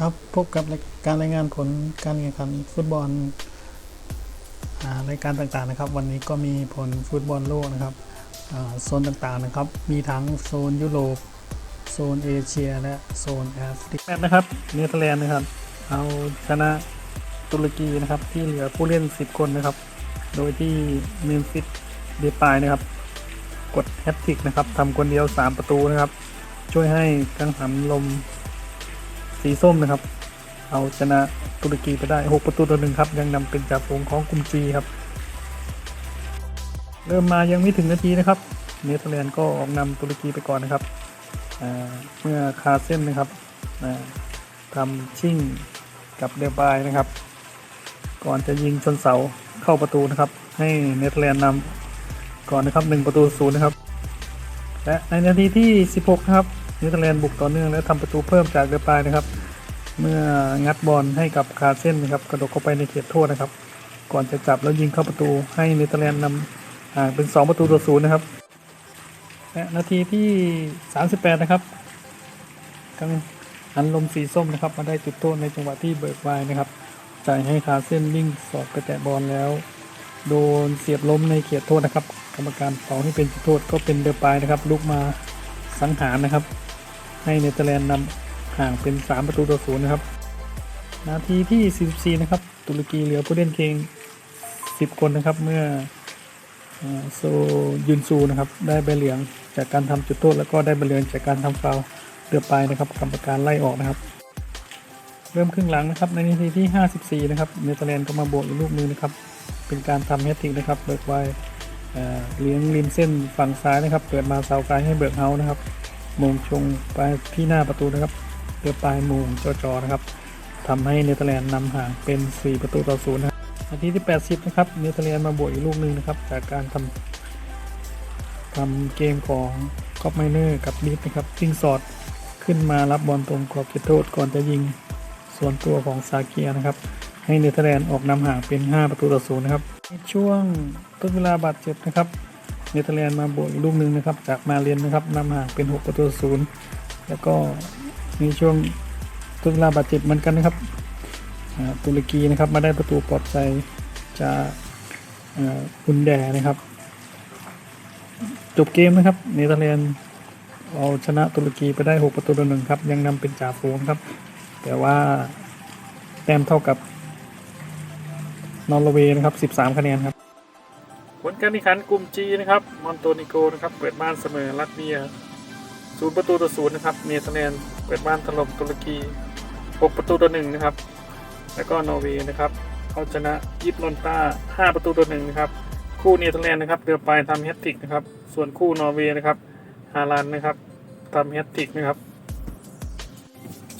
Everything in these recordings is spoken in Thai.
ครับพบกับการรายงานผลการแข่งขันฟุตบอลรายการต่างๆนะครับ วันนี้ก็มีผลฟุตบอลโลกนะครับโซนต่างๆนะครับ มีทั้งโซนยุโรปโซนเอเชีย และโซนแอฟริกานะครับเนเธอร์แลนด์นะครับ เอาชนะตุรกีนะครับ ที่เหลือผู้เล่น 10 คนนะครับ โดยที่เมมฟิสเดปายนะครับ กดแฮตทริกนะครับทำคนเดียว 3 ประตูนะครับ ช่วยให้กังหันลม สีส้มนะครับ เอาชนะตุรกีไปได้ 6 ประตูต่อหนึ่งครับ ยังนำเป็นจ่าฝูงของกลุ่มจีครับ เริ่มมายังไม่ถึงนาทีนะครับ เนเธอร์แลนด์ก็ออกนำตุรกีไปก่อนนะครับ เมื่อคาเส้นนะครับอ่าทำชิ่งกับเดบายนะครับ ก่อนจะยิงชนเสาเข้าประตูนะครับ ให้เนเธอร์แลนด์นำก่อนนะครับ1ประตูศูนย์นะครับ และในนาทีที่ 16 ครับ เนเธอร์แลนด์บุกต่อเนื่องและทำประตูเพิ่มจากเดปายนะครับ เมื่องัดบอลให้กับคาเซนนะครับกระโดดเข้าไปในเขตโทษนะครับ ก่อนจะจับแล้วยิงเข้าประตูให้เนเธอร์แลนด์นำห่างเป็น 2 ประตูต่อศูนย์นะครับและนาทีที่ 38 นะครับกังหันลมสีส้มนะครับ มาได้จุดโทษในจังหวะที่เบิกไวนะครับจ่ายให้คาเซนวิ่งสอดไปแตะบอลแล้ว โดนเสียบล้มในเขตโทษนะครับ กรรมการเป่าให้เป็นจุดโทษก็เป็นเดอปายนะครับลุกมาสังหารนะครับ ให้เนเธอร์แลนด์นำห่างเป็น 3 ประตูต่อศูนย์นะครับ นาทีที่ 44 นะครับ ตุรกีเหลือผู้เล่นเพียง 10 คนนะครับ เมื่อโซยุนซูนะครับ ได้ใบเหลืองจากการทำจุดโทษแล้วก็ได้ใบเหลืองจากการทำฟาวเดือปลายนะครับกรรมการไล่ออกนะครับ เริ่มครึ่งหลังนะครับ ในนาทีที่ 54 นะครับเนเธอร์แลนด์ก็มาบวกอีกลูกมือนะครับ เป็นการทำแฮตทริกนะครับเบิกไวเลี้ยงริมเส้นฝั่งซ้ายนะครับ เปิดมาเสาไกลให้เบิกเฮานะครับ มงชงไปที่หน้าประตูนะครับเรือปลายมุงจอๆนะครับทำให้เนเธอร์แลนด์นำห่างเป็น 4 ประตูต่อศูนย์นะครับนาทีที่ 80 นะครับ เนเธอร์แลนด์มาบวกอีกลูกหนึ่งนะครับ จากการทำทำเกมของคอปไมเนอร์กับบิดนะครับซิงสอดขึ้นมารับบอลตรงกรอบเขตโทษก่อนจะยิงส่วนตัวของซาเกียนะครับ ให้เนเธอร์แลนด์ออกนำห่างเป็น 5 ประตูต่อศูนย์นะครับในช่วงต้นเวลาบาดเจ็บนะครับ เนเธอร์แลนด์มาบวกอีกลูกหนึ่งนะครับจากมาเรียนนะครับนำห่างเป็น 6 ประตูศูนย์แล้วก็ในช่วงต้นเวลาบาดเจ็บเหมือนกันนะครับตุรกีนะครับมาได้ประตูปลอบใจจากบุนแดนะครับ จบเกมนะครับเนเธอร์แลนด์เอาชนะตุรกีไปได้ 6 ประตูต่อหนึ่งครับ ยังนำเป็นจ่าฝูงครับ แต่ว่าแต้มเท่ากับนอร์เวย์นะครับ 13 คะแนนครับ ลการแข่งขันกลุ่ม G นะครับมอนโตนิโกนะครับเปิดบ้านเสมอลัตเวียศูนย์ประตูต่อศูนย์นะครับเนเธอร์แลนด์เปิดบ้านถล่มตุรกี6ประตูต่อหนึ่งนะครับ แล้วก็นอร์เวย์นะครับเขาชนะยิปลอนต้า 5 ประตูต่อหนึ่งนะครับ คู่เนเธอร์แลนด์นะครับเรือปลายทำแฮตทริกนะครับ ส่วนคู่นอร์เวย์นะครับฮาลันนะครับทำแฮตทริกนะครับ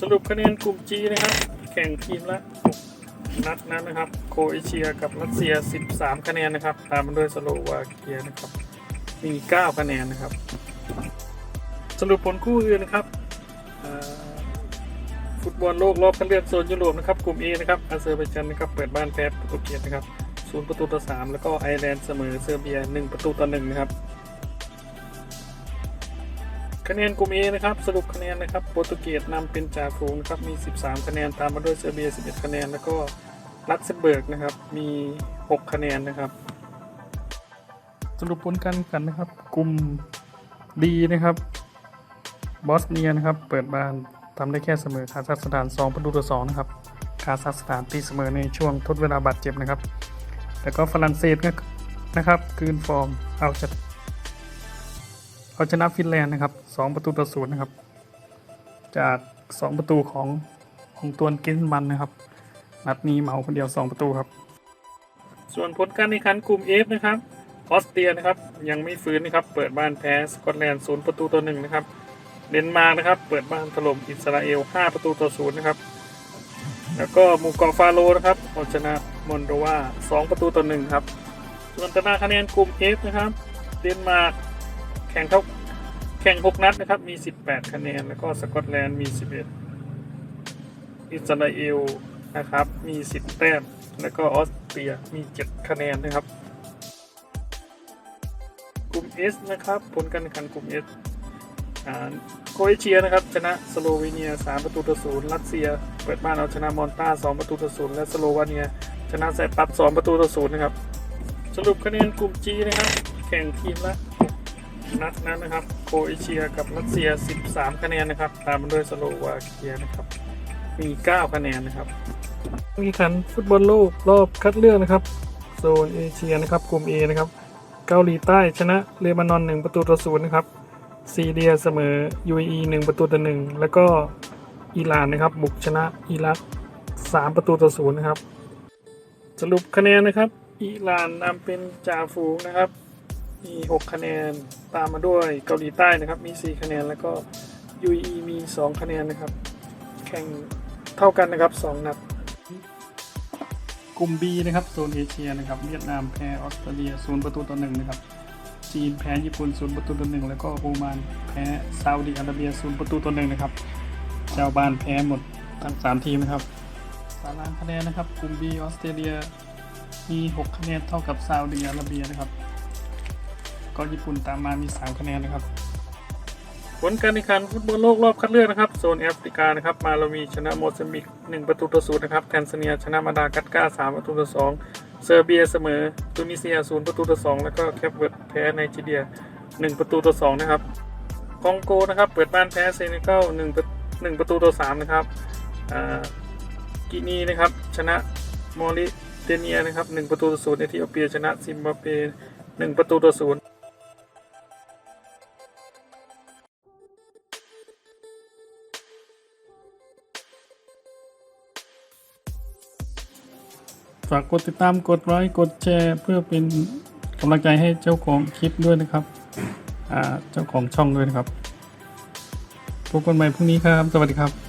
สรุปคะแนนกลุ่ม G นะครับ แข่งทีมละ6 นัดนั้นนะครับ โคเอเชียกับรัสเซีย 13 คะแนนนะครับ ตามมาด้วยสโลวาเกียนะครับ มี 9 คะแนนนะครับ สรุปผลคู่อื่นนะครับฟุตบอลโลกรอบคัดเลือกโซนยุโรปนะครับกลุ่ม A นะครับอาเซอร์ไบจันนะครับเปิดบ้านแพ้โปรตุเกสนะครับศูนย์ประตูต่อ3แล้วก็ไอร์แลนด์เสมอเซอร์เบีย1ประตูต่อ1นะครับ คะแนนกลุ่ม A นะครับ สรุปคะแนนนะครับโปรตุเกสนำเป็นจ่าฝูงนะครับมี 13 คะแนนตามมาด้วยเซอร์เบีย 11 คะแนน แล้วก็ลักเซมเบิร์กนะครับมี 6 คะแนนนะครับ สรุปผลการแข่งขันนะครับ กลุ่ม D นะครับบอสเนียนะครับเปิดบ้านทำได้แค่เสมอคาซัคสถาน2ประตูต่อ2นะครับคาซัคสถานตีเสมอในช่วงทดเวลาบาดเจ็บนะครับ แล้วก็ฝรั่งเศสนะครับคืนฟอร์มเอาชนะ เอาชนะฟินแลนด์นะครับ 2 ประตูต่อศูนย์นะครับ จาก 2 ประตูของของตัวกินมันนะครับ นัดนี้เหมาคนเดียว 2 ประตูครับ ส่วนผลการแข่งขันกลุ่ม F นะครับออสเตรียนะครับยังไม่ฟื้นนะครับ เปิดบ้านแพ้สกอตแลนด์ศูนย์ประตูต่อหนึ่งนะครับเดนมาร์กนะครับ เปิดบ้านถล่มอิสราเอล 5 ประตูต่อศูนย์นะครับแล้วก็หมู่เกาะฟาโรนะครับเอาชนะมอนโดวา2 ประตูต่อหนึ่งครับส่วนตารางคะแนนกลุ่ม F นะครับ เดนมาร์ก ข่งเท่าแข่ง 6 นัดนะครับ มี 18 คะแนน แล้วก็สกอตแลนด์มี 11 อิสราเอลนะครับ มี 10 แต้ม แล้วก็ออสเตรียมี 7 คะแนนนะครับ กลุ่ม S นะครับ ผลการแข่งขันกลุ่ม S อ่าโครเอเชียนะครับชนะสโลวีเนีย 3 ประตูต่อศูนย์รัสเซีย เปิดบ้านเอาชนะมอนตา2 ประตูต่อศูนย์และสโลวาเนีย ชนะไซปรัส2 ประตูต่อศูนย์นะครับ สรุปคะแนนกลุ่ม G นะครับ แข่งทีมละ นัดนั้นนะครับโครเอเชียกับรัสเซีย 13 คะแนนนะครับ ตามมาด้วยสโลวาเกียนะครับมี 9 คะแนนนะครับ มีขันฟุตบอลโลกรอบคัดเลือกนะครับ โซนเอเชียนะครับ กลุ่ม A นะครับ เกาหลีใต้ชนะเลบานอน 1 ประตูต่อศูนย์นะครับ ซีเรียเสมอ UAE 1 ประตูต่อหนึ่งแล้วก็อิหร่านนะครับ บุกชนะอิรัก 3 ประตูต่อศูนย์นะครับ สรุปคะแนนนะครับ อิหร่านนำเป็นจ่าฝูงนะครับ มี 6 คะแนน ตามมาด้วยเกาหลีใต้นะครับมี 4 คะแนน แล้วก็ UAE มี 2 คะแนนนะครับ แข่งเท่ากันนะครับ 2 นัด กลุ่ม B นะครับโซนเอเชียนะครับเวียดนามแพ้ออสเตรเลีย0ประตูต่อ1นะครับจีนแพ้ญี่ปุ่น0ประตูต่อ1แล้วก็โอมานแพ้ซาอุดิอาระเบีย0ประตูต่อ1นะครับเจ้าบ้านแพ้หมดทั้ง 3 ทีมนะครับตารางคะแนนนะครับกลุ่ม B ออสเตรเลียมี 6 คะแนนเท่ากับซาอุดิอาระเบียนะครับ ก็ญี่ปุ่นตามมามี 3 คะแนนนะครับ ผลการแข่งขันฟุตบอลโลกรอบคัดเลือกนะครับโซนแอฟริกานะครับมาลาวีชนะโมซัมบิก 1 ประตูต่อศูนย์นะครับแทนซาเนียชนะมาดากัสการ์3ประตูต่อ2เซอร์เบียเสมอตูนิเซีย0ประตูต่อ2แล้วก็แคปเวิร์ดแพ้ไนจีเรีย 1 ประตูต่อ2นะครับคองโกนะครับเปิดบ้านแพ้เซเนกัล1ประ1ประตูต่อ3นะครับกินีนะครับชนะมอริเตเนียนะครับ1ประตูต่อ0เอธิโอเปียชนะซิมบับเว1ประตูต่อ0 ฝากกดติดตามกดไลค์กดแชร์ เพื่อเป็นกำลังใจให้เจ้าของคลิปด้วยนะครับเจ้าของช่องด้วยนะครับพบกันใหม่พรุ่งนี้ครับ สวัสดีครับ